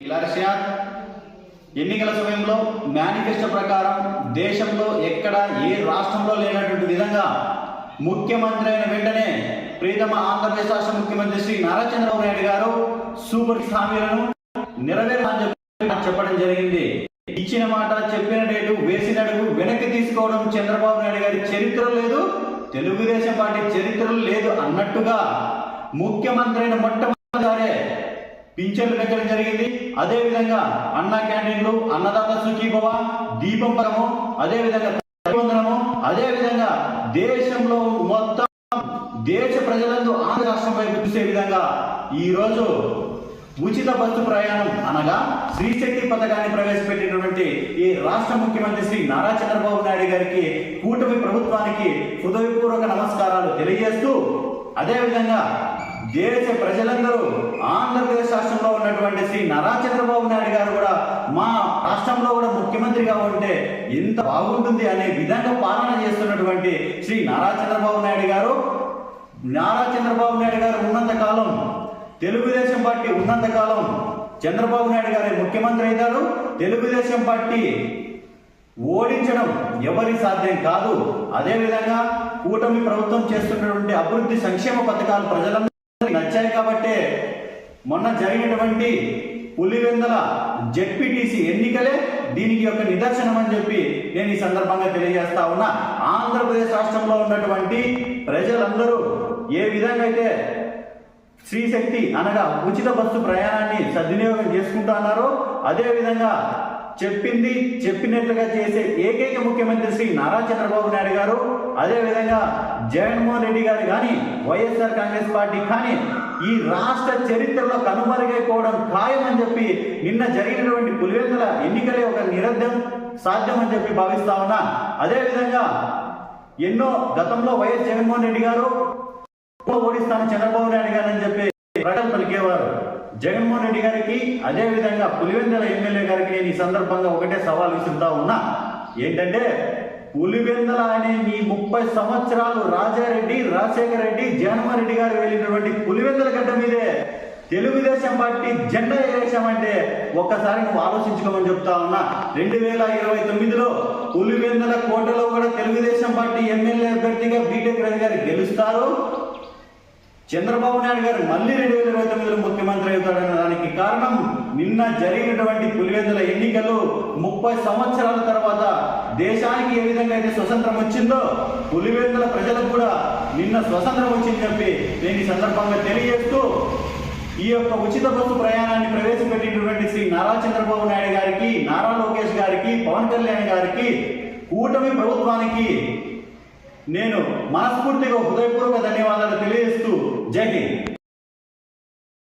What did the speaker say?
ఇలార్షియాత్ ఎన్నికల సమయంలో మేనిఫెస్టో ప్రకారం దేశంలో ఎక్కడ ఏ రాష్ట్రంలో లేనటువంటి విధంగా ముఖ్యమంత్రి అయిన వెంటనే ప్రీతమ ఆంధ్రప్రదేశ్ రాష్ట్ర ముఖ్యమంత్రి శ్రీ నారా చంద్రబాబు నాయుడు గారు సూపర్ హామీలను నెరవేర్చాలని చెప్పడం జరిగింది. ఇచ్చిన మాట చెప్పిన డేటు వేసిన అడుగు వెనక్కి తీసుకోవడం చంద్రబాబు నాయుడు గారి చరిత్ర లేదు తెలుగుదేశం పార్టీ చరిత్ర లేదు అన్నట్టుగా ముఖ్యమంత్రి అయిన మొట్టమొదటిసారే పింఛన్లు పెంచడం జరిగింది. అదే విధంగా అన్న క్యాంటీన్లు అన్నదాత సుఖీభవ దీపం పరము అదే విధంగా వందనము అదే విధంగా దేశంలో మొత్తం దేశ ప్రజలందు ఆంధ్ర రాష్ట్రం వైపు చూసే విధంగా ఈ రోజు ఉచిత బస్సు ప్రయాణం అనగా శ్రీశక్తి పథకాన్ని ప్రవేశపెట్టినటువంటి ఈ రాష్ట్ర ముఖ్యమంత్రి శ్రీ నారా చంద్రబాబు నాయుడు గారికి కూటమి ప్రభుత్వానికి హృదయపూర్వక నమస్కారాలు తెలియజేస్తూ అదేవిధంగా దేశ ప్రజలందరూ ఆంధ్రప్రదేశ్ రాష్ట్రంలో ఉన్నటువంటి శ్రీ నారా చంద్రబాబు నాయుడు గారు కూడా మా రాష్ట్రంలో కూడా ముఖ్యమంత్రిగా ఉంటే ఎంత బాగుంటుంది అనే విధంగా పాలన చేస్తున్నటువంటి శ్రీ నారా చంద్రబాబు నాయుడు గారు. నారా చంద్రబాబు నాయుడు గారు ఉన్నంత కాలం తెలుగుదేశం పార్టీ ఉన్నంత కాలం చంద్రబాబు నాయుడు గారి ముఖ్యమంత్రి అయినారు. తెలుగుదేశం పార్టీ ఓడించడం ఎవరి సాధ్యం కాదు. అదేవిధంగా కూటమి ప్రభుత్వం చేస్తున్నటువంటి అభివృద్ధి సంక్షేమ పథకాలు ప్రజలందరూ నచ్చాయి కాబట్టే మొన్న జరిగినటువంటి పులివెందల జెడ్పీటీసీ ఎన్నికలే దీనికి యొక్క నిదర్శనం అని చెప్పి నేను ఈ సందర్భంగా తెలియజేస్తా ఉన్నా. ఆంధ్రప్రదేశ్ రాష్ట్రంలో ఉన్నటువంటి ప్రజలందరూ ఏ విధంగా అయితే శ్రీశక్తి అనగా ఉచిత బస్సు ప్రయాణాన్ని సద్వినియోగం చేసుకుంటున్నారో అదే విధంగా చెప్పింది చెప్పినట్లుగా చేసే ఏకైక ముఖ్యమంత్రి శ్రీ నారా చంద్రబాబు నాయుడు గారు. అదే విధంగా జగన్మోహన్ రెడ్డి గారు కానీ వైఎస్ఆర్ కాంగ్రెస్ పార్టీ కానీ ఈ రాష్ట్ర చరిత్రలో కనుమరుగైపోవడం ఖాయమని చెప్పి నిన్న జరిగినటువంటి పులివెందుల ఎన్నికలే ఒక నిరర్థం సాధ్యం అని చెప్పి భావిస్తా ఉన్నా. అదే విధంగా ఎన్నో గతంలో వైఎస్ జగన్మోహన్ రెడ్డి గారు ఓడిస్తాను చంద్రబాబు నాయుడు గారు అని చెప్పి ప్రకటన పలికేవారు జగన్మోహన్ రెడ్డి గారికి అదేవిధంగా పులివెందుల ఎమ్మెల్యే గారికి నేను ఈ సందర్భంగా ఒకటే సవాల్ విసురుతా ఉన్నా. ఏంటంటే పులివెందల అనే మీ ముప్పై సంవత్సరాలు రాజారెడ్డి రాజశేఖర రెడ్డి జగన్మోహన్ రెడ్డి గారు వెళ్ళినటువంటి పులివెందల గడ్డ మీదే. తెలుగుదేశం పార్టీ జెండా ఎగరేశామంటే ఒక్కసారి నువ్వు ఆలోచించుకోమని చెప్తా ఉన్నా. రెండు వేల ఇరవై తొమ్మిదిలో పులివెందల కోటలో కూడా తెలుగుదేశం పార్టీ ఎమ్మెల్యే అభ్యర్థిగా బీటెక్ రవి గారు గెలుస్తారు. చంద్రబాబు నాయుడు గారు మళ్ళీ రెండు వేల ఇరవై తొమ్మిదిలో ముఖ్యమంత్రి అవుతాడన్న దానికి కారణం నిన్న జరిగినటువంటి పులివెందుల ఎన్నికలు ముప్పై సంవత్సరాల తర్వాత దేశానికి ఏ విధంగా అయితే స్వతంత్రం వచ్చిందో పులివెందుల ప్రజలకు కూడా నిన్న స్వతంత్రం వచ్చింది చెప్పి నేను ఈ సందర్భంగా తెలియజేస్తూ ఈ యొక్క ఉచిత బస్సు ప్రయాణాన్ని ప్రవేశపెట్టినటువంటి శ్రీ నారా చంద్రబాబు నాయుడు గారికి నారా లోకేష్ గారికి పవన్ కళ్యాణ్ గారికి కూటమి ప్రభుత్వానికి నేను మనస్ఫూర్తిగా హృదయపూర్వక ధన్యవాదాలు తెలియజేస్తూ జై